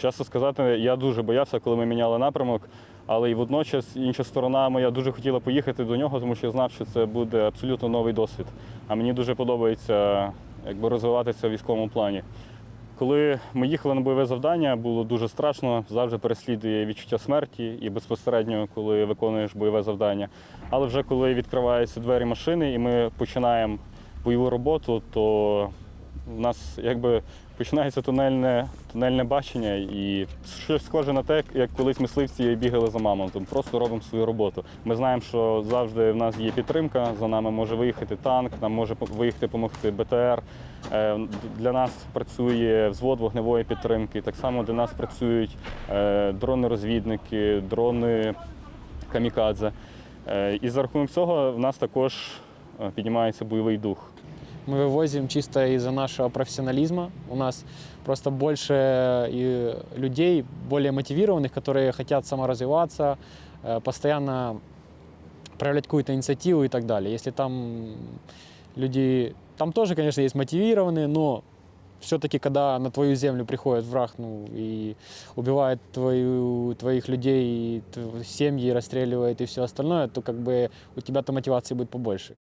Чесно сказати, я дуже боявся, коли ми міняли напрямок, але і водночас інша сторона моя дуже хотіла поїхати до нього, тому що я знав, що це буде абсолютно новий досвід. А мені дуже подобається якби, розвиватися в військовому плані. Коли ми їхали на бойове завдання, було дуже страшно, завжди переслідує відчуття смерті і безпосередньо, коли виконуєш бойове завдання. Але вже коли відкриваються двері машини і ми починаємо бойову роботу, то у нас якби починається тунельне, тунельне бачення і щось схоже на те, як колись мисливці бігали за мамонтом. Просто робимо свою роботу. Ми знаємо, що завжди в нас є підтримка, за нами може виїхати танк, нам може виїхати допомогти БТР. Е, Для нас працює взвод вогневої підтримки. Так само для нас працюють е, дрони-розвідники, дрони камікадзе. Е, І за рахунок цього в нас також піднімається бойовий дух. Мы вывозим чисто из-за нашего профессионализма. У нас просто больше и людей, более мотивированных, которые хотят саморазвиваться, э, постоянно проявлять какую-то инициативу и так далее. Если там люди, там тоже, конечно, есть мотивированные, но все-таки, когда на твою землю приходит враг, ну и убивает твою, твоих людей, и семьи расстреливает и все остальное, то как бы у тебя-то мотивации будет побольше.